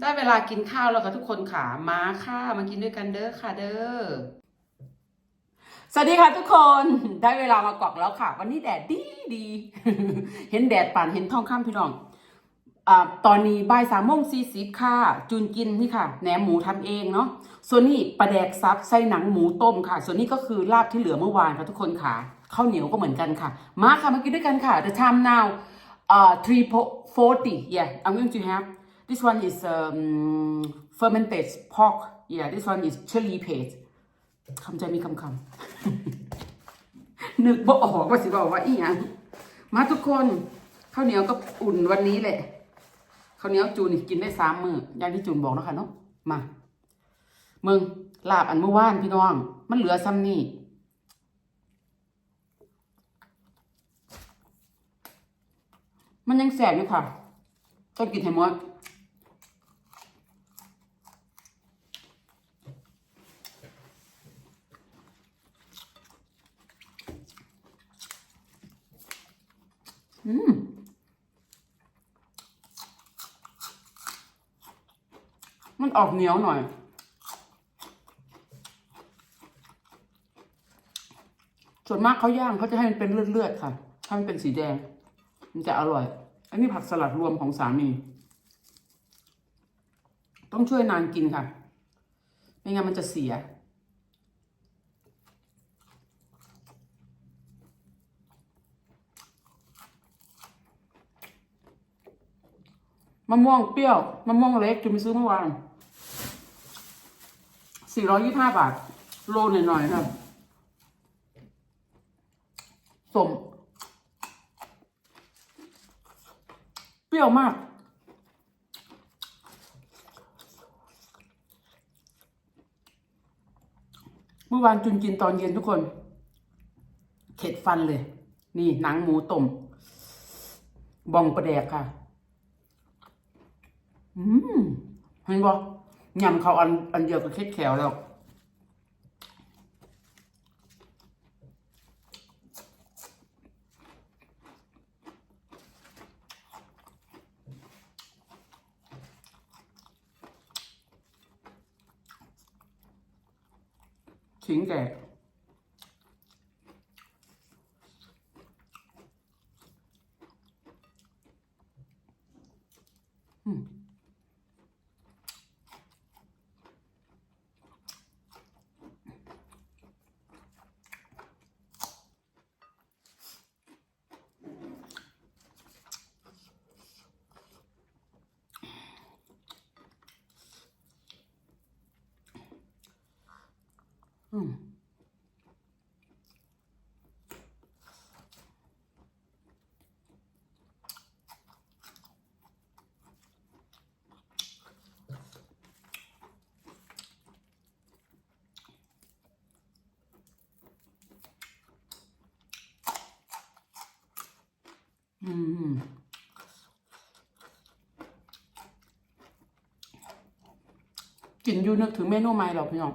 ได้เวลากินข้าวแล้วค่ะทุกคนค่ะมาค่ะมากินด้วยกันเด้อค่ะเด้อสวัสดีค่ะทุกคนได้เวลามากอกแล้วค่ะ วันนี้แดดดีดีเห็นแดดป่านเห็นท้องข้ามพี่น้องอ่าตอนนี้บ่ายสามโมงสี่สิบค่ะ จูนกินนี่ค่ะแหนมหมูทำเองเนาะส่วนนี้ปลาแดกซับไส้หนังหมูต้มค่ะ ส่วนนี้ก็คือลาบที่เหลือเมื่อวานค่ะทุกคนค่ะข้าวเหนียวก็เหมือนกันค่ะ มาค่ะมากินด้วยกันค่ะ the time now uh 340 yeah I'm going to have this one is um fermented pork yeah this one is chili paste คำใจมีคำคำนึกบ่ออกว่าสิบอกว่าอีหยังมาทุกคนข้าวเหนียวก็อุ่นวันนี้แหละข้าวเหนียวจูนนี่กินได้สามมืออย่างที่จูนบอกเนาะคะเนาะมามึงลาบอันเมื่อวานพี่น้อง มันเหลือซ้ำนี่มันยังแสบอยู่ค่ะต้องกินให้หมด อืมมันออกเหนียวหน่อย ส่วนมากเขาย่างเขาจะให้มันเป็นเลือดๆค่ะให้มันเป็นสีแดง มันจะอร่อย อันนี้ผักสลัดรวมของสามี ต้องช่วยนางกินค่ะ ไม่งั้นมันจะเสีย มะม่วงเปรี้ยวมะม่วงเล็กจุนไปซื้อเมื่อวานสี่ร้อยยี่ห้าบาท โลหน่อยๆครับสมเปรี้ยวมาก เมื่อวานจุนกินตอนเย็นทุกคน เข็ดฟันเลย นี่หนังหมูต้มบองประแดกค่ะ อืมเห็นบ่ยำเขาอันอันเดียวกับเค็ดแขวแล้วขิงแก่ อืมอืมกินอยู่นึกถึงเมนูใหม่หรอพี่น้อง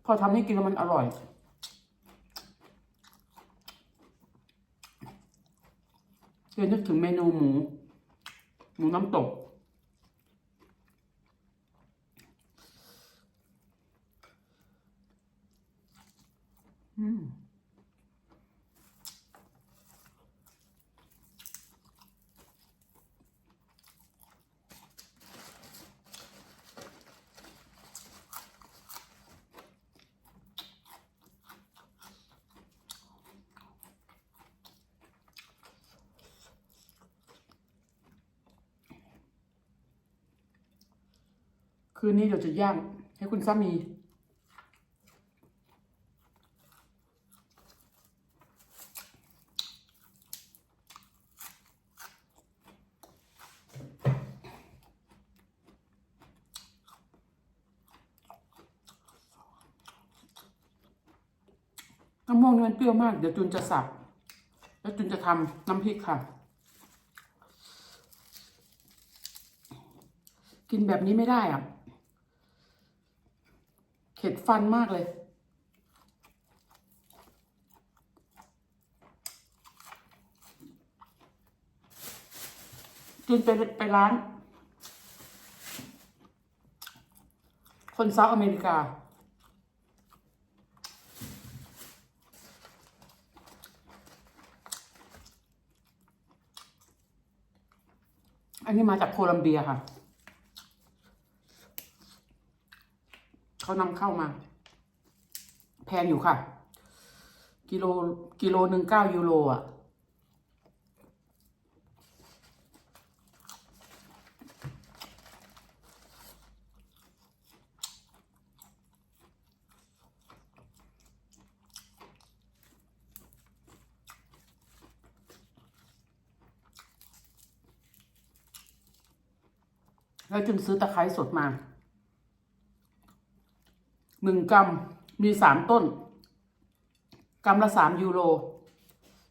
พ อทำให้กินแล้วมันอร่อย เดี๋ยวนึกถึงเมนูหมู หมูน้ำตก อืม คืนนี้เดี๋ยวจะย่างให้คุณสามีน้ำม่วงนี่มันเปรี้ยวมาก เดี๋ยวจุนจะสับ แล้วจุนจะทำน้ำพริกค่ะ กินแบบนี้ไม่ได้อะ เข็ดฟันมากเลยจุนไปไปร้าน คนเซาท์อเมริกา อันนี้มาจากโคลัมเบียค่ะ เขานำเข้ามา แพงอยู่ค่ะ กิโลกิโลหนึ่งเก้ายูโรอะ แล้วจึงซื้อตะไคร้สดมา หนึ่งกรัมมีสามต้น กรัมละสามยูโร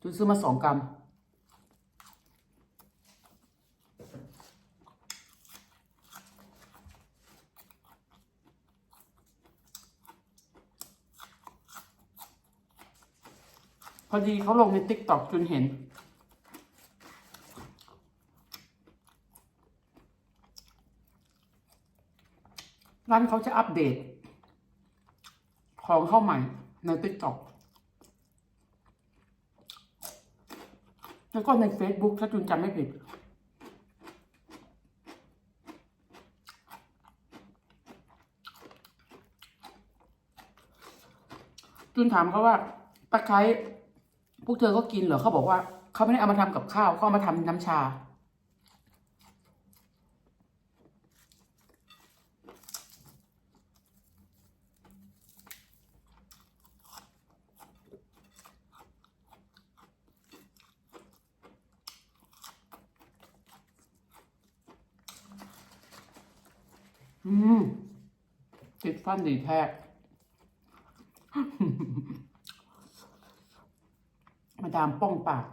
จึงซื้อมาสองกรัม พอดีเขาลงในติ๊กต็อกจุนเห็น ร้านเขาจะอัปเดต ของเข้าใหม่ใน TikTok แล้วก็ใน Facebook ถ้าจุนจำไม่ผิด จุนถามเขาว่าตะไคร้พวกเธอก็กินเหรอเขาบอกว่า เขาไม่ได้เอามาทำกับข้าวเขาเอามาทำน้ำชา อืมติดฟันดีแท้มาดามป้องปาก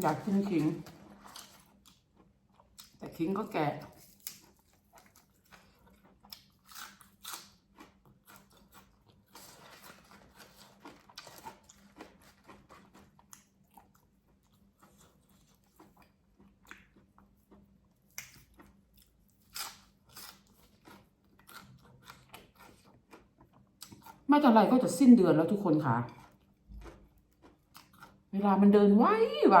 อยากกินขิง แต่ขิงก็แก่ไม่แต่ไรก็จะสิ้นเดือนแล้วทุกคนค่ะ เวลามันเดินไวไว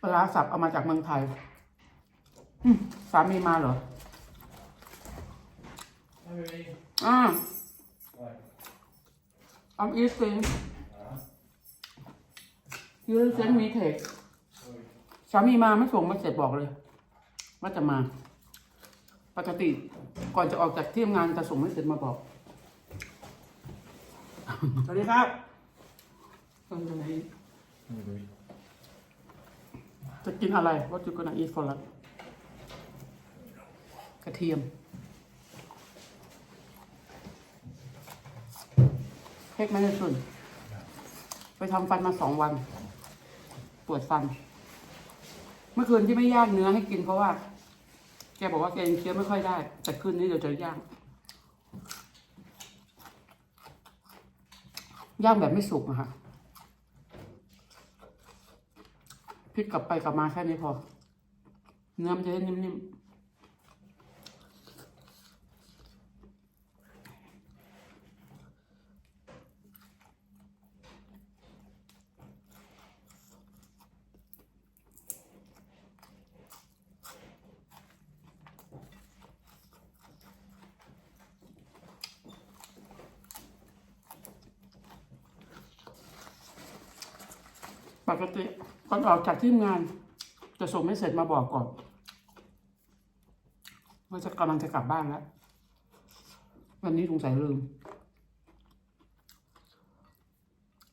ปลาร้าสับเอามาจากเมืองไทยอืมสามีมาเหรอ Hey, อ่า What? I'm eating Huh? you send me text Sorry. สามีมาไม่ส่งมาเสร็จบอกเลย ว่าจะมา ปกติก่อนจะออกจากที่ทำงานจะส่งไม่เสร็จมาบอก สวัสดีครับตอนนี้ Hungry. จะกินอะไร What you gonna eat for lunch กระเทียมเค้กไม่ได้สุนไปทำฟันมาสองวัน ปวดฟัน เมื่อคืนที่ไม่ย่างเนื้อให้กินเพราะว่า แกบอกว่าแกยังเคี้ยวไม่ค่อยได้ แต่คืนนี้เดี๋ยวจะย่าง ย่างแบบไม่สุกอะค่ะพลิกกลับไปกลับมาแค่นี้พอ เนื้อมันจะได้นิ่ม ปกติก่อนออกจากที่ทำงาน จะส่งไม่เสร็จมาบอกก่อนว่าจะกำลังจะกลับบ้านแล้ว วันนี้สงสัยลืม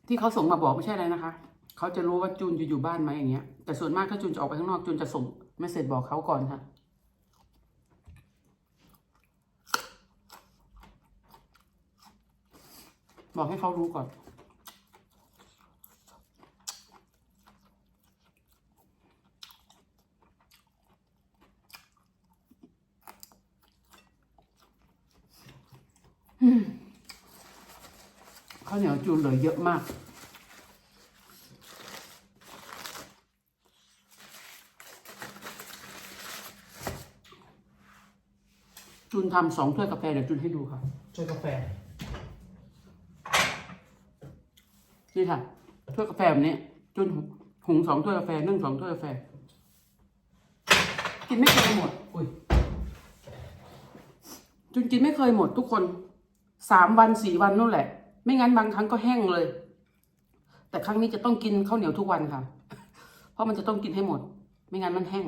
ที่เขาส่งมาบอกไม่ใช่อะไรนะคะ เขาจะรู้ว่าจูนจะอยู่บ้านไหมอย่างเงี้ย แต่ส่วนมากถ้าจูนจะออกไปข้างนอกจูนจะส่งไม่เสร็จบอกเขาก่อนค่ะบอกให้เขารู้ก่อน ข้าวเหนียวจูนเหลือเยอะมากจูนทำสองถ้วยกาแฟเดี๋ยวจูนให้ดูค่ะถ้วยกาแฟ นี่ค่ะถ้วยกาแฟแบบนี้ จุนหุงสองถ้วยกาแฟนึ่งสองถ้วยกาแฟ กินไม่เคยหมด อุ้ยจุนกินไม่เคยหมดทุกคน สามวันสี่วันนู่นแหละ ไม่งั้นบางครั้งก็แห้งเลย แต่ครั้งนี้จะต้องกินข้าวเหนียวทุกวันค่ะ เพราะมันจะต้องกินให้หมด ไม่งั้นมันแห้ง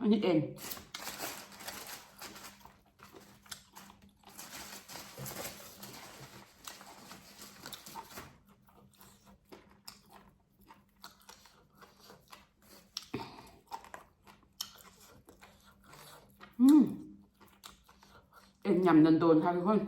อันนี้เอง เอ็นยำโดนๆค่ะทุกคน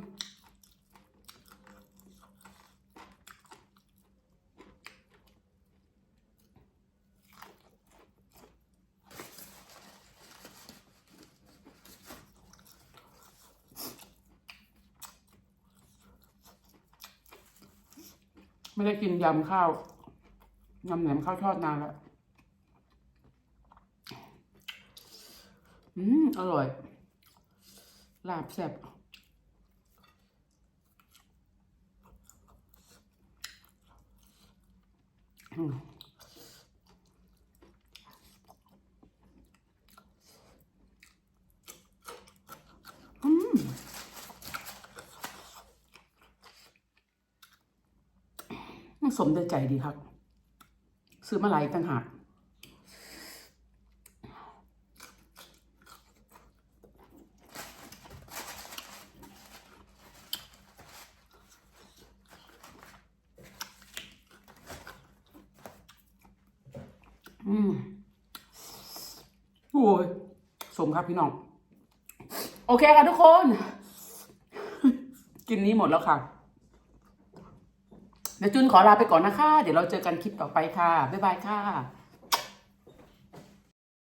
ไม่ได้กินยำข้าวยำแหนมข้าวทอดนานแล้ว อร่อย ลาบแซ่บอืมสมได้ใจดีครับ ซื้อมาหลายต่างหาก อืมโอ้ยสมครับพี่น้อง โอเคค่ะทุกคน กินนี้หมดแล้วค่ะเดี๋ยวจุนขอลาไปก่อนนะคะ เดี๋ยวเราเจอกันคลิปต่อไปค่ะ บ๊ายบายค่ะ